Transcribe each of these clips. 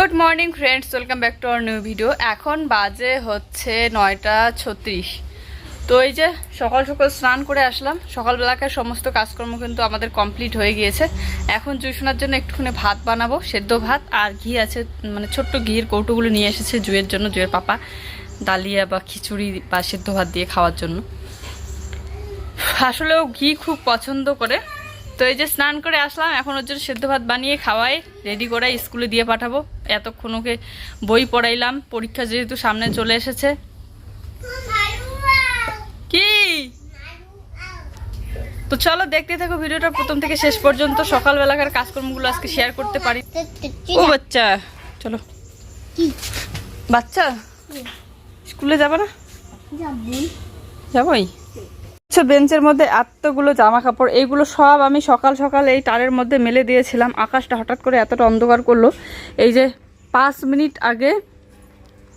Good morning friends welcome back to our new video এখন বাজে হচ্ছে নয়টা ছত্রিশ। তো এই যে সকাল সকাল স্নান করে আসলাম। সকালবেলাকার সমস্ত কাজকর্ম কিন্তু আমাদের কমপ্লিট হয়ে গিয়েছে। এখন জুসোনার জন্য একটুখানি ভাত বানাবো, সেদ্ধ ভাত আর ঘি আছে মানে ছোট্ট ঘিয়ের কৌটোগুলো নিয়ে এসেছে জুয়ের জন্য জুয়ের পাপা। ডালিয়া বা খিচুড়ি বা সেদ্ধ ভাত দিয়ে খাওয়ার জন্য। আসলেও ঘি খুব পছন্দ করে। তো এই যে স্নান করে আসলাম এখন ওর জন্য সেদ্ধ ভাত বানিয়ে খাওয়াই রেডি করে স্কুলে দিয়ে পাঠাবো। এতক্ষণ ওকে বই পড়াইলাম পরীক্ষা যেহেতু সামনে চলে এসেছে। কি? তো চলো দেখতে থাকো ভিডিওটা প্রথম থেকে শেষ পর্যন্ত। সকালবেলাকার কাজকর্মগুলো আজকে শেয়ার করতে পারি। ও বাচ্চা চলো। বাচ্চা? স্কুলে যাবে না? যাবই? আচ্ছা বেঞ্চের মধ্যে এতগুলো জামা কাপড় এইগুলো সব আমি সকাল সকাল এই তারের মধ্যে মেলে দিয়েছিলাম। আকাশটা হঠাৎ করে এতটা অন্ধকার করল। এই যে পাঁচ মিনিট আগে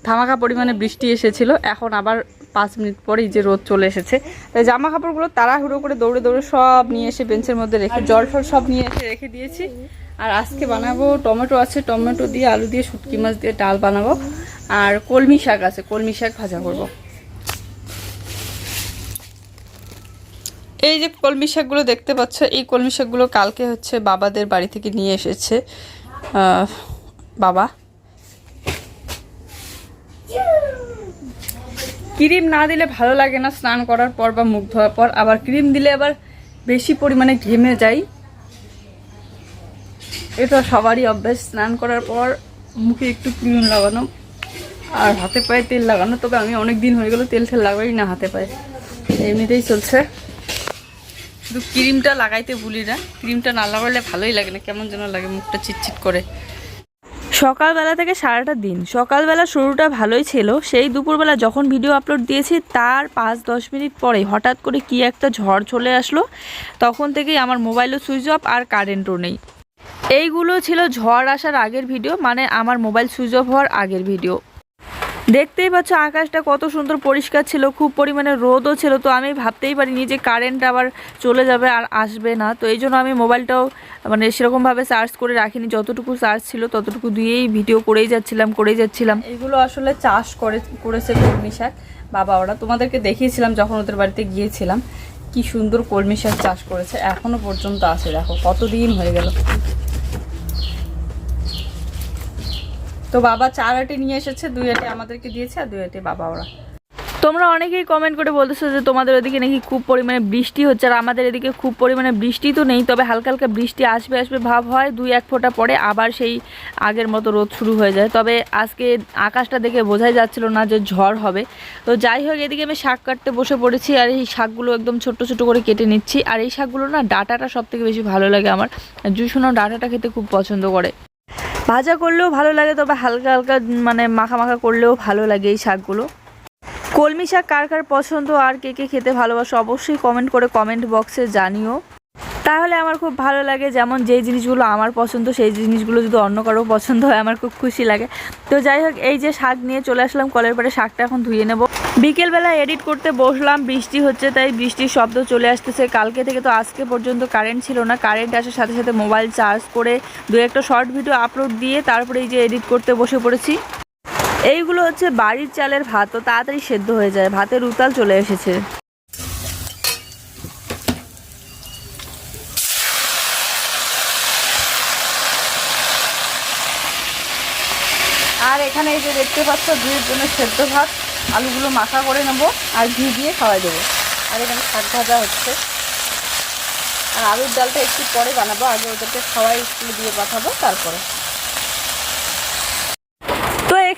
ধামাকা পরিমাণে বৃষ্টি এসেছিল, এখন আবার পাঁচ মিনিট পরেই যে রোদ চলে এসেছে। তাই জামা কাপড়গুলো তাড়াহুড়ো করে দৌড়ে দৌড়ে সব নিয়ে এসে বেঞ্চের মধ্যে রেখে, জল ফল সব নিয়ে এসে রেখে দিয়েছি। আর আজকে বানাবো টমেটো আছে, টমেটো দিয়ে আলু দিয়ে শুটকি মাছ দিয়ে ডাল বানাবো। আর কলমি শাক আছে, কলমি শাক ভাজা করব। এই যে কলমি শাকগুলো দেখতে পাচ্ছ, এই কলমি শাকগুলো কালকে হচ্ছে বাবাদের বাড়ি থেকে নিয়ে এসেছে। বাবা। ক্রিম না দিলে ভালো লাগে না স্নান করার পর বা মুখ ধোয়ার পর। আবার ক্রিম দিলে আবার বেশি পরিমাণে ঘেমে যাই। এটা সবারই অভ্যাস, স্নান করার পর মুখে একটু ক্রিম লাগানো আর হাতে পায়ে তেল লাগানো। তবে আমি অনেক দিন হয়ে গেল তেল ঠেল লাগাই না হাতে পায়ে। এমনিতেই চলছে। ক্রিমটা লাগাইতে ভুলি না, ক্রিমটা না লাগালে ভালোই লাগে না, কেমন যেন লাগে মুখটা চিটচিট করে। সকালবেলা থেকে সারাটা দিন, সকালবেলা শুরুটা ভালোই ছিল, সেই দুপুরবেলা যখন ভিডিও আপলোড দিয়েছি, তার পাঁচ দশ মিনিট পরে হঠাৎ করে কি একটা ঝড় চলে আসলো, তখন থেকেই আমার মোবাইলও সুইচ অফ আর কারেন্টও নেই। এইগুলো ছিল ঝড় আসার আগের ভিডিও মানে আমার মোবাইল সুইচ অফ হওয়ার আগের ভিডিও দেখতেই পাচ্ছ আকাশটা কত সুন্দর পরিষ্কার ছিল, খুব পরিমাণে রোদও ছিল, তো আমি ভাবতেই পারিনি যে কারেন্ট আবার চলে যাবে আর আসবে না। তো এই জন্য আমি মোবাইলটাও মানে সেরকমভাবে চার্জ করে রাখিনি, যতটুকু চার্জ ছিল ততটুকু দিয়েই ভিডিও করেই যাচ্ছিলাম করেই যাচ্ছিলাম। এগুলো আসলে চাষ করে, করেছে কলমি শাক বাবা ওরা। তোমাদেরকে দেখিয়েছিলাম যখন ওদের বাড়িতে গিয়েছিলাম, কি সুন্দর কলমি শাক চাষ করেছে এখনও পর্যন্ত আছে, দেখো কতদিন হয়ে গেল। তো বাবা চার আটি নিয়ে এসেছে, দুই আটি আমাদেরকে দিয়েছে আর দুই আটি বাবা ওরা। তোমরা অনেকেই কমেন্ট করে বলতেছো যে তোমাদের ওদিকে নাকি খুব পরিমাণে বৃষ্টি হচ্ছে আর আমাদের এদিকে খুব পরিমাণে বৃষ্টি তো নেই, তবে হালকা হালকা বৃষ্টি আসবে আসবে ভাব হয়, দুই এক ফোঁটা পরে আবার সেই আগের মতো রোদ শুরু হয়ে যায়। তবে আজকে আকাশটা দেখে বোঝাই যাচ্ছিল না যে ঝড় হবে। তো যাই হোক, এদিকে আমি শাক কাটতে বসে পড়েছি আর এই শাকগুলো একদম ছোট্ট ছোট করে কেটে নিচ্ছি। আর এই শাকগুলো না ডাটাটা সব থেকে বেশি ভালো লাগে আমার। জুসুনো ডাটাটা খেতে খুব পছন্দ করে। ভাজা করলেও ভালো লাগে, তবে হালকা হালকা মানে মাখা মাখা করলেও ভালো লাগে এই শাকগুলো। কলমি শাক কার কার পছন্দ আর কে কে খেতে ভালোবাসো অবশ্যই কমেন্ট করে কমেন্ট বক্সে জানিও। তাহলে আমার খুব ভালো লাগে যেমন যেই জিনিসগুলো আমার পছন্দ, সেই জিনিসগুলো যদি অন্য কারও পছন্দ হয়, আমার খুব খুশি লাগে। তো যাই হোক, এই যে শাক নিয়ে চলে আসলাম, কলের পরে শাকটা এখন ধুয়ে নেব। বিকেলবেলা এডিট করতে বসলাম, বৃষ্টি হচ্ছে তাই বৃষ্টির শব্দ চলে আসতেছে। কালকে থেকে তো আজকে পর্যন্ত কারেন্ট ছিল না। কারেন্ট আসার সাথে সাথে মোবাইল চার্জ করে দু একটা শর্ট ভিডিও আপলোড দিয়ে তারপরে এই যে এডিট করতে বসে পড়েছি। এইগুলো হচ্ছে বাড়ির চালের ভাত, তো তাড়াতাড়ি সেদ্ধ হয়ে যায়। ভাতের উতাল চলে এসেছে। আর এখানে এই যে দেখতে পাচ্ছ দুইয়ের জন্য সেদ্ধ ভাত। আলুগুলো মাখা করে নেব আর ঘি দিয়ে খাওয়া দেবো। আর এখানে শাক ভাজা হচ্ছে। আর আলুর ডালটা একটু পরে বানাবো, আগে ওদেরকে খাওয়াই স্কুলে দিয়ে পাঠাবো, তারপরে।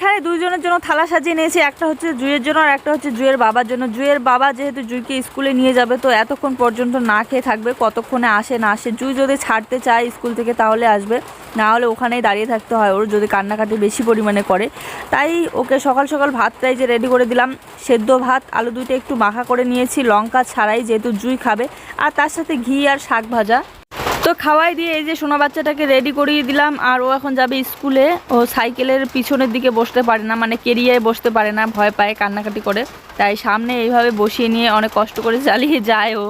এখানে দুইজনের জন্য থালা সাজিয়ে নিয়েছি। একটা হচ্ছে জুয়ের জন্য আর একটা হচ্ছে জুয়ের বাবার জন্য। জুয়ের বাবা যেহেতু জুইকে স্কুলে নিয়ে যাবে, তো এতক্ষণ পর্যন্ত না খেয়ে থাকবে, কতক্ষণে আসে না আসে, জুই যদি ছাড়তে চায় স্কুল থেকে তাহলে আসবে, না হলে ওখানেই দাঁড়িয়ে থাকতে হয়, ওর যদি কান্নাকাটি বেশি পরিমাণে করে। তাই ওকে সকাল সকাল ভাতটাই যে রেডি করে দিলাম, সেদ্ধ ভাত, আলু দুইটা একটু মাখা করে নিয়েছি, লঙ্কা ছাড়াই যেহেতু জুই খাবে, আর তার সাথে ঘি আর শাক ভাজা। খাওয়াই দিয়ে এই যে সোনা বাচ্চাটাকে রেডি করিয়ে দিলাম, আর ও এখন যাবে স্কুলে। ও সাইকেলের পিছনের দিকে বসতে পারে না মানে কেরিয়ায় বসতে পারে না, ভয় পায়, কান্নাকাটি করে। তাই সামনে এইভাবে বসিয়ে নিয়ে অনেক কষ্ট করে চালিয়ে যায় ও।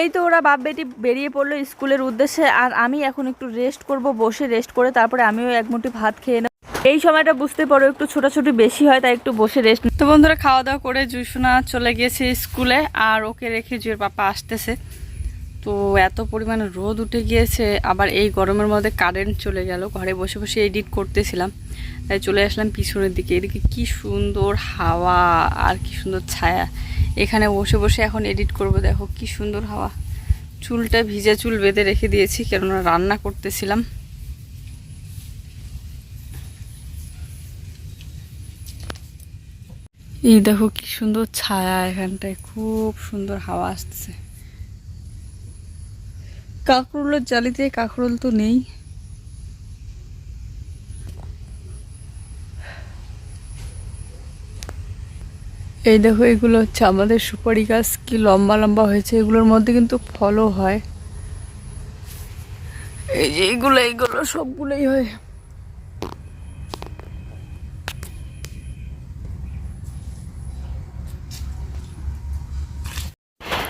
এই তো ওরা বাপ বেটি বেরিয়ে পড়ল স্কুলের উদ্দেশ্যে, আর আমি এখন একটু রেস্ট করব, বসে রেস্ট করে তারপরে আমিও এক মুঠি ভাত খেয়ে নেব। এই সময়টা বুঝতে পারো একটু ছোটাছুটি বেশি হয়, তাই একটু বসে রেস্ট তো বন্ধুরা, খাওয়া দাওয়া করে জুসোনা চলে গিয়েছে স্কুলে, আর ওকে রেখে জুয়ের পাপা আসতেছে। তো এত পরিমাণে রোদ উঠে গিয়েছে, আবার এই গরমের মধ্যে কারেন্ট চলে গেল, ঘরে বসে বসে এডিট করতেছিলাম। তাই চলে আসলাম পিছনের দিকে, এদিকে কি সুন্দর হাওয়া, আর কি সুন্দর ছায়া। এখানে বসে বসে এখন এডিট করব, দেখো কি সুন্দর হাওয়া। চুলটা ভিজে চুল বেঁধে রেখে দিয়েছি, কেননা রান্না করতেছিলাম। এই দেখো কি সুন্দর ছায়া এখানটায়, খুব সুন্দর হাওয়া আসতেছে। কাঁকরোলের জালিতে কাঁকরোল তো নেই। এই দেখো, এগুলো হচ্ছে আমাদের সুপারি গাছ, কি লম্বা লম্বা হয়েছে। এগুলোর মধ্যে কিন্তু ফলও হয়। এই যে এগুলো এগুলো সবগুলোই হয়।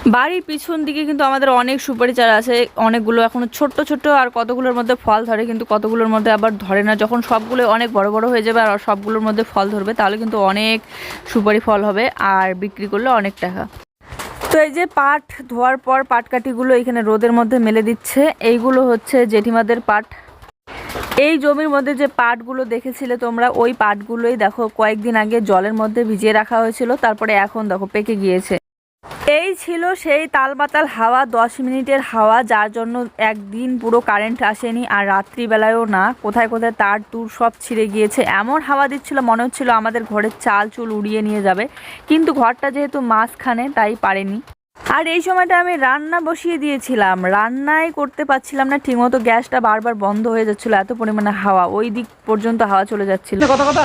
বাড়ির পিছন দিকে কিন্তু আমাদের অনেক সুপারি চারা আছে। অনেকগুলো এখনও ছোট্ট ছোট্ট আর কতগুলোর মধ্যে ফল ধরে কিন্তু কতগুলোর মধ্যে আবার ধরে না। যখন সবগুলো অনেক বড় বড় হয়ে যাবে আর সবগুলোর মধ্যে ফল ধরবে, তাহলে কিন্তু অনেক সুপারি ফল হবে আর বিক্রি করলে অনেক টাকা। তো এই যে পাট ধোয়ার পর পাটকাঠিগুলো এখানে রোদের মধ্যে মেলে দিচ্ছে। এইগুলো হচ্ছে জেঠিমাদের পাট। এই জমির মধ্যে যে পাটগুলো দেখেছিলে তোমরা, ওই পাটগুলোই দেখো, কয়েকদিন আগে জলের মধ্যে ভিজিয়ে রাখা হয়েছিল, তারপরে এখন দেখো পেকে গিয়েছে। এই ছিল সেই তালবাতাল হাওয়া দশ মিনিটের হাওয়া যার জন্য একদিন পুরো কারেন্ট আসেনি আর রাত্রিবেলায়ও না। কোথায় কোথায় তার তুর সব ছিঁড়ে গিয়েছে। এমন হাওয়া দিচ্ছিল মনে হচ্ছিল আমাদের ঘরের চাল চুল উড়িয়ে নিয়ে যাবে। কিন্তু ঘরটা যেহেতু মাঝখানে তাই পারেনি। আর এই সময়টা আমি রান্না বসিয়ে দিয়েছিলাম। রান্নাই করতে পারছিলাম না ঠিকমতো গ্যাসটা বারবার বন্ধ হয়ে যাচ্ছিল এত পরিমাণে হাওয়া। ওই দিক পর্যন্ত হাওয়া চলে যাচ্ছিল। কথা কথা।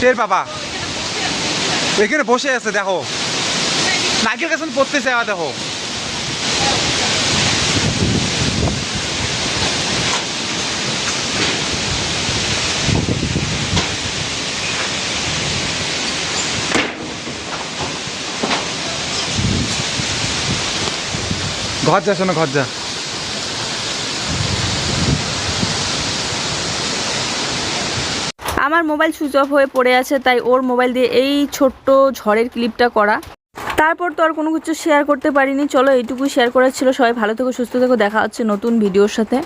টের বাবা এখানে বসে আছে দেখো। নাকের কাছে পড়তেছে, আবার দেখো। ঘর যা, শোনো, ঘর যা। আমার মোবাইল সুইচ অফ হয়ে পড়ে আছে, তাই ওর মোবাইল দিয়ে এই ছোট্ট ঝড়ের ক্লিপটা করা। তারপর তো আর কোনো কিছু শেয়ার করতে পারিনি। চলো এইটুকু শেয়ার করার ছিল। সবাই ভালো থেকো, সুস্থ থেকো। দেখা হচ্ছে নতুন ভিডিওর সাথে।